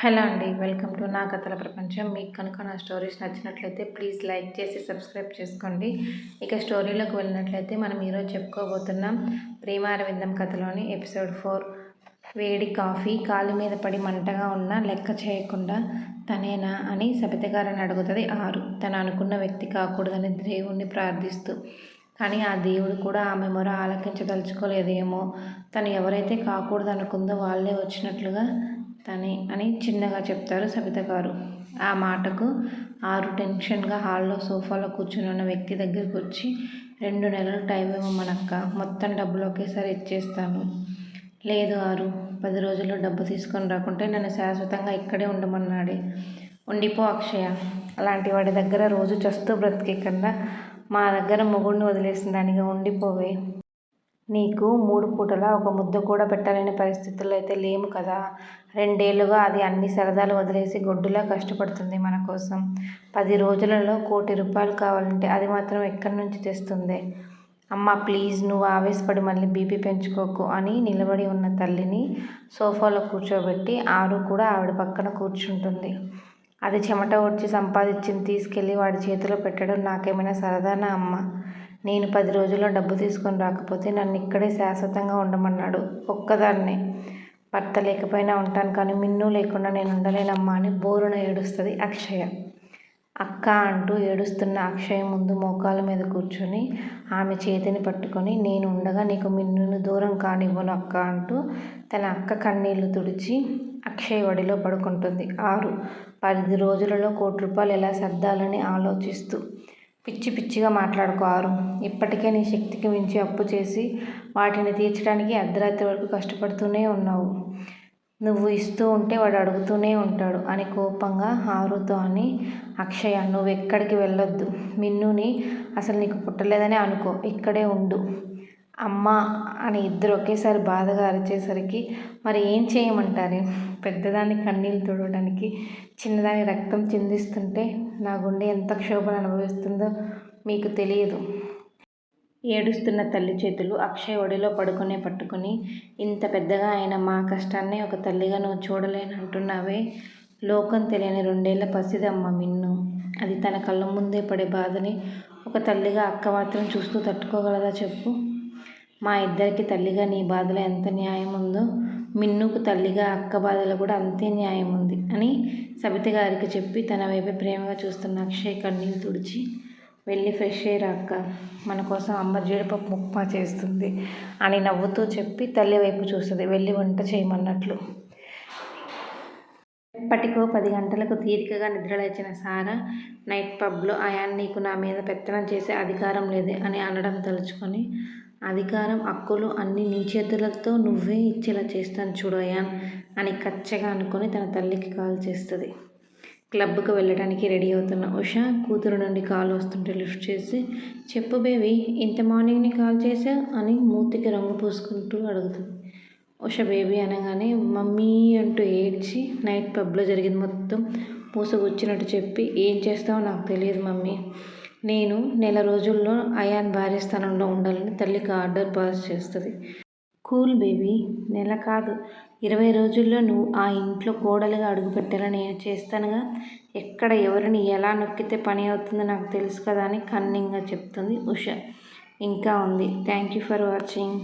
Hello అండి welcome to నా కథల ప్రపంచం. మీకు కనుక నా స్టోరీస్ నచ్చినట్లయితే ప్లీజ్ లైక్ చేసి సబ్స్క్రైబ్ చేసుకోండి. ఇక స్టోరీలోకి వెళ్ళినట్లయితే మనం ఈరోజు చెప్పుకోబోతున్నాం ప్రేమారవిందం కథలోని ఎపిసోడ్ ఫోర్. వేడి కాఫీ కాలు మీద పడి మంటగా ఉన్న లెక్క చేయకుండా తనేనా అని సబిత గారిని అడుగుతుంది ఆరు. తను అనుకున్న వ్యక్తి కాకూడదని దేవుణ్ణి ప్రార్థిస్తూ. కానీ ఆ దేవుడు కూడా ఆమె మొర ఆలకించదలుచుకోలేదేమో. తను ఎవరైతే కాకూడదు అనుకుందో వాళ్ళే వచ్చినట్లుగా తనే అని చిన్నగా చెప్తారు సబిత గారు. ఆ మాటకు ఆరు టెన్షన్గా హాల్లో సోఫాలో కూర్చుని ఉన్న వ్యక్తి దగ్గరికి వచ్చి రెండు నెలలు టైం ఇవ్వమనక్క మొత్తం డబ్బులు ఒకేసారి ఇచ్చేస్తాను. లేదు ఆరు పది రోజుల్లో డబ్బు తీసుకొని రాకుంటే నన్ను శాశ్వతంగా ఇక్కడే ఉండమన్నాడే. ఉండిపో అక్షయ అలాంటి వాడి దగ్గర రోజు చస్తూ బ్రతికే కన్నా మా దగ్గర మొగుడిని వదిలేసిన దానిగా ఉండిపోవే. నీకు మూడు పూటలా ఒక ముద్ద కూడా పెట్టలేని పరిస్థితుల్లో అయితే లేము కదా. రెండేళ్ళుగా అది అన్ని సరదాలు వదిలేసి గొడ్డులా కష్టపడుతుంది మన కోసం. పది రోజులలో కోటి రూపాయలు కావాలంటే అది మాత్రం ఎక్కడి నుంచి తెస్తుంది? అమ్మ ప్లీజ్ నువ్వు ఆవేశపడి మళ్ళీ బీపీ పెంచుకోకు అని నిలబడి ఉన్న తల్లిని సోఫాలో కూర్చోబెట్టి ఆరు కూడా ఆవిడ పక్కన కూర్చుంటుంది. అది చెమట వచ్చి సంపాదించింది తీసుకెళ్ళి వాడి చేతిలో పెట్టడం నాకేమైనా సరదానా అమ్మ? నేను పది రోజుల్లో డబ్బు తీసుకొని రాకపోతే నన్ను ఇక్కడే శాశ్వతంగా ఉండమన్నాడు ఒక్కదాన్నే. భర్త లేకపోయినా ఉంటాను కానీ మిన్ను లేకుండా నేను ఉండలేనమ్మా అని బోరున ఏడుస్తుంది అక్షయ. అక్క అంటూ ఏడుస్తున్న అక్షయ ముందు మోకాల మీద కూర్చొని ఆమె చేతిని పట్టుకొని నేను ఉండగా నీకు మిన్నును దూరం కానివ్వను అక్క అంటూ తన అక్క కన్నీళ్ళు తుడిచి అక్షయ్ ఒడిలో పడుకుంటుంది. ఆరు పది రోజులలో కోటి రూపాయలు ఎలా సర్దాలని ఆలోచిస్తూ పిచ్చి పిచ్చిగా మాట్లాడుకో ఆరు. ఇప్పటికే నీ శక్తికి మించి అప్పు చేసి వాటిని తీర్చడానికి అర్ధరాత్రి వరకు కష్టపడుతూనే ఉన్నావు. నువ్వు ఇస్తూ ఉంటే వాడు అడుగుతూనే ఉంటాడు. అని కోపంగా ఆరుతో అని అక్షయ నువ్వు ఎక్కడికి వెళ్ళొద్దు. మిన్నుని అసలు నీకు పుట్టలేదని అనుకో. ఇక్కడే ఉండు. అమ్మ అని ఇద్దరు ఒకేసారి బాధగా అరిచేసరికి మరి ఏం చేయమంటారు? పెద్దదాన్ని కన్నీళ్ళు తుడవడానికి చిన్నదాని రక్తం చిందిస్తుంటే నా గుండె ఎంత క్షోభను అనుభవిస్తుందో మీకు తెలియదు. ఏడుస్తున్న తల్లి చేతులు అక్షయ్ ఒడిలో పడుకునే పట్టుకుని ఇంత పెద్దగా అయిన మా కష్టాన్ని ఒక తల్లిగా నువ్వు చూడలేనంటున్నావే? లోకం తెలియని రెండేళ్ళ పసిదమ్మ మిన్ను. అది తన కళ్ళ ముందే పడే బాధని ఒక తల్లిగా అక్క మాత్రం చూస్తూ తట్టుకోగలదా చెప్పు? మా ఇద్దరికి తల్లిగా నీ బాధలో ఎంత న్యాయం ఉందో మిన్నుకు తల్లిగా అక్క బాధలో కూడా అంతే న్యాయం ఉంది అని సబిత గారికి చెప్పి తన వైపు ప్రేమగా చూస్తున్న అక్షయ్ కన్నీళ్ళు తుడిచి వెళ్ళి ఫ్రెష్ అయ్యి అక్క మన కోసం అమ్మ జీడిపప్పు ఉప్మా చేస్తుంది అని నవ్వుతూ చెప్పి తల్లి వైపు చూస్తుంది. వెళ్ళి వంట చేయమన్నట్లు. ఎప్పటికో పది గంటలకు తీరికగా నిద్రలేచిన సారా నైట్ పబ్లో అయాన్ నీకు నా మీద పెత్తనం చేసే అధికారం లేదు అని అనడం తలుచుకొని అధికారం హక్కులు అన్ని నీ చేతులతో నువ్వే ఇచ్చేలా చేస్తాను చూడు అయాన్ అని కచ్చగా అనుకొని తన తల్లికి కాల్ చేస్తుంది. క్లబ్కు వెళ్ళడానికి రెడీ అవుతున్న ఉష కూతురు నుండి కాల్ వస్తుంటే లిఫ్ట్ చేసి చెప్పు బేబీ ఇంత మార్నింగ్ని కాల్ చేసా అని మూతికి రంగు పూసుకుంటూ అడుగుతుంది. ఉష బేబీ అనగానే మమ్మీ అంటూ ఏడ్చి నైట్ పబ్లో జరిగింది మొత్తం పూసగుచ్చినట్టు చెప్పి ఏం చేస్తావో నాకు తెలియదు మమ్మీ. నేను నెల రోజుల్లో అయాన్ భార్య స్థానంలో ఉండాలని తల్లికి ఆర్డర్ పాస్ చేస్తుంది. కూల్ బేబీ నెల కాదు. ఇరవై రోజుల్లో నువ్వు ఆ ఇంట్లో కోడలుగా అడుగుపెట్టేలా నేను చేస్తానుగా. ఎక్కడ ఎవరిని ఎలా నొక్కితే పని అవుతుందో నాకు తెలుసు కదా అని కన్నింగ్గా చెప్తుంది ఉష. ఇంకా ఉంది. Thank you for watching.